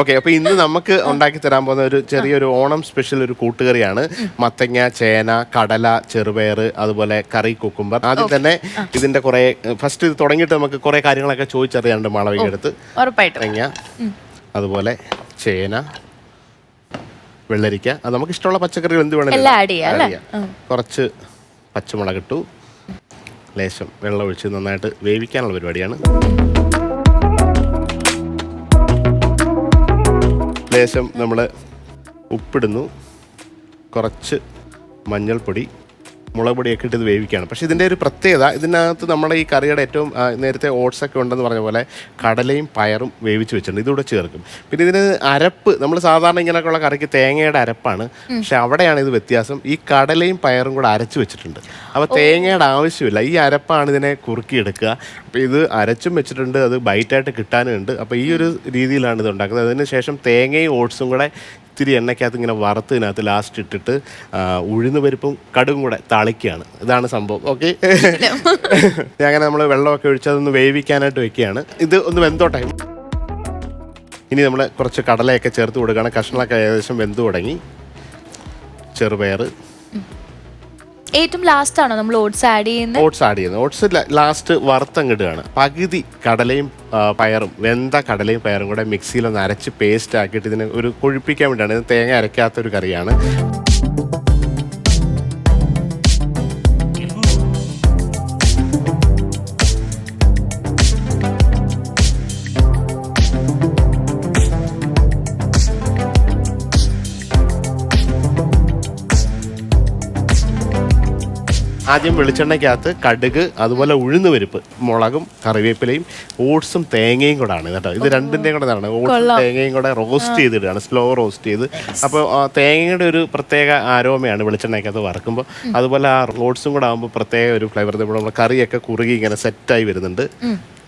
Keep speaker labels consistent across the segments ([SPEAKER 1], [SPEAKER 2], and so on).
[SPEAKER 1] Okay അപ്പൊ ഇന്ന് നമുക്ക് ഉണ്ടാക്കി തരാൻ പോകുന്ന ഒരു ചെറിയൊരു ഓണം സ്പെഷ്യൽ ഒരു കൂട്ടുകറിയാണ്. മത്തങ്ങ ചേന കടല ചെറുപയർ അതുപോലെ കറി കുക്കുംബർ. ആദ്യം തന്നെ ഇതിന്റെ കുറെ ഫസ്റ്റ് ഇത് തുടങ്ങിയിട്ട് നമുക്ക് കുറെ കാര്യങ്ങളൊക്കെ ചോദിച്ചറിയാണ്ട് മാളവിക അടുത്ത്. മത്തങ്ങ അതുപോലെ ചേന വെള്ളരിക്ക. അത് നമുക്ക് ഇഷ്ടമുള്ള പച്ചക്കറികൾ എന്ത് വേണമെങ്കിലും. കുറച്ച് പച്ചമുളക് ഇട്ടു. ലേശം വെള്ളം ഒഴിച്ച് നന്നായിട്ട് വേവിക്കാനുള്ള പരിപാടിയാണ്. ലേശം നമ്മൾ ഉപ്പിടുന്നു. കുറച്ച് മഞ്ഞൾപ്പൊടി. മുളക് പൊടിയൊക്കെ ഇട്ട് ഇത് വേവിക്കുകയാണ്. പക്ഷേ ഇതിന്റെ ഒരു പ്രത്യേകത ഇതിനകത്ത് നമ്മുടെ ഈ കറിയുടെ ഏറ്റവും നേരത്തെ ഓട്സ് ഒക്കെ ഉണ്ടെന്ന് പറഞ്ഞ പോലെ കടലയും പയറും വേവിച്ച് വെച്ചിട്ടുണ്ട്. ഇതുകൂടെ ചേർക്കും. പിന്നെ ഇതിന് അരപ്പ് നമ്മൾ സാധാരണ ഇങ്ങനെയൊക്കെയുള്ള കറിക്ക് തേങ്ങയുടെ അരപ്പാണ്. പക്ഷെ അവിടെയാണ് ഇത് വ്യത്യാസം. ഈ കടലയും പയറും കൂടെ അരച്ച് വെച്ചിട്ടുണ്ട്. അപ്പോൾ തേങ്ങയുടെ ആവശ്യമില്ല. ഈ അരപ്പാണ് ഇതിനെ കുറുക്കിയെടുക്കുക. അപ്പോൾ ഇത് അരച്ചും വെച്ചിട്ടുണ്ട്. അത് ബൈറ്റായിട്ട് കിട്ടാനും ഉണ്ട് അപ്പോൾ ഈ ഒരു രീതിയിലാണ് ഇത് ഉണ്ടാക്കുന്നത്. അതിന് ശേഷം തേങ്ങയും ഓട്സും കൂടെ ഇത്തിരി എണ്ണയ്ക്കകത്ത് ഇങ്ങനെ വറുത്തതിനകത്ത് ലാസ്റ്റ് ഇട്ടിട്ട് ഉഴുന്ന് പരിപ്പും കടുകും കൂടെ തളിക്കുകയാണ്. ഇതാണ് സംഭവം. ഓക്കെ അങ്ങനെ നമ്മൾ വെള്ളമൊക്കെ ഒഴിച്ച് അതൊന്ന് വേവിക്കാനായിട്ട് വെക്കുകയാണ്. ഇത് ഒന്ന് വെന്തോട്ടെ. ഇനി നമ്മൾ കുറച്ച് കടലയൊക്കെ ചേർത്ത് കൊടുക്കുകയാണ്. കഷ്ണമൊക്കെ ഏകദേശം വെന്ത് തുടങ്ങി. ചെറുപയർ
[SPEAKER 2] ഏറ്റവും ലാസ്റ്റ് ആണോ നമ്മൾ ഓട്സ് ആഡ് ചെയ്യുന്നത്?
[SPEAKER 1] ഓട്സ് ആഡ് ചെയ്യുന്നത്. ഓട്സ് ലാസ്റ്റ് വറുത്തങ്ങിടുകയാണ്. പകുതി കടലയും പയറും വെന്ത കടലയും പയറും കൂടെ മിക്സിയിൽ ഒന്ന് അരച്ച് പേസ്റ്റ് ആക്കിയിട്ട് ഇതിനെ ഒരു കൊഴുപ്പിക്കാൻ വേണ്ടിയാണ്. ഇത് തേങ്ങ അരയ്ക്കാത്ത ഒരു കറിയാണ്. ആദ്യം വെളിച്ചെണ്ണയ്ക്കകത്ത് കടുക് അതുപോലെ ഉഴുന്ന് പരിപ്പ് മുളകും കറിവേപ്പിലയും ഓട്സും തേങ്ങയും കൂടെ ആണ് കേട്ടോ. ഇത് രണ്ടിന്റെയും കൂടെ ഇതാണ് ഓട്സും തേങ്ങയും കൂടെ റോസ്റ്റ് ചെയ്തിടുകയാണ്. സ്ലോ റോസ്റ്റ് ചെയ്ത്. അപ്പോൾ തേങ്ങയുടെ ഒരു പ്രത്യേക ആരോമയാണ് വെളിച്ചെണ്ണയ്ക്കകത്ത് വറക്കുമ്പോൾ. അതുപോലെ ആ ഓട്സും കൂടെ ആകുമ്പോൾ പ്രത്യേക ഒരു ഫ്ലേവർ നമ്മുടെ കറിയൊക്കെ കുറുകി ഇങ്ങനെ സെറ്റായി വരുന്നുണ്ട്.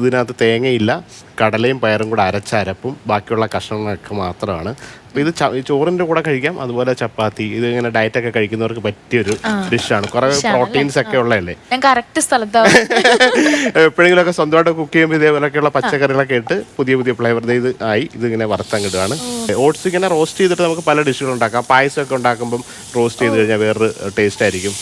[SPEAKER 1] ഇതിനകത്ത് തേങ്ങയില്ല കടലയും പയറും കൂടെ അരച്ച അരപ്പും ബാക്കിയുള്ള കഷ്ണങ്ങളൊക്കെ മാത്രമാണ്. അപ്പോൾ ഇത് ചോറിന്റെ കൂടെ കഴിക്കാം അതുപോലെ ചപ്പാത്തി ഇത് ഇങ്ങനെ ഡയറ്റൊക്കെ കഴിക്കുന്നവർക്ക് പറ്റിയൊരു ഡിഷാണ് കുറേ പ്രോട്ടീൻസ് ഒക്കെ ഉള്ളതല്ലേ?
[SPEAKER 2] ഞാൻ കറക്റ്റ് സ്ഥലത്താണ്
[SPEAKER 1] എപ്പോഴെങ്കിലുമൊക്കെ സ്വന്തമായിട്ട് കുക്ക് ചെയ്യുമ്പോൾ ഇതേപോലെയൊക്കെയുള്ള പച്ചക്കറികളൊക്കെ ഇട്ട് പുതിയ പുതിയ ഫ്ലേവർ ഇത് ആയി ഇതിങ്ങനെ വറുത്തങ്ങിടുകയാണ് ഓട്സ് ഇങ്ങനെ റോസ്റ്റ് ചെയ്തിട്ട് നമുക്ക് പല ഡിഷുകൾ ഉണ്ടാക്കാം. പായസമൊക്കെ ഉണ്ടാക്കുമ്പം റോസ്റ്റ് ചെയ്ത് കഴിഞ്ഞാൽ വേറൊരു ടേസ്റ്റ് ആയിരിക്കും.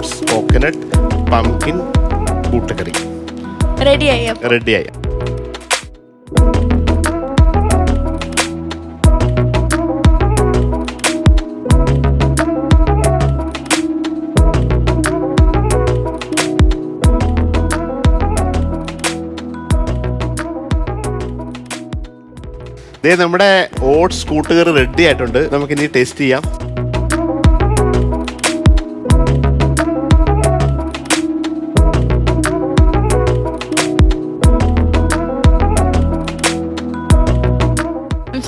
[SPEAKER 1] ഓട്സ് കോക്കനട്ട് പംകിൻ കൂട്ടക്കറി. റെഡിയായി ദേ നമ്മുടെ ഓട്സ് കൂട്ടുകറി റെഡി ആയിട്ടുണ്ട് നമുക്ക് ഇനി ടേസ്റ്റ് ചെയ്യാം.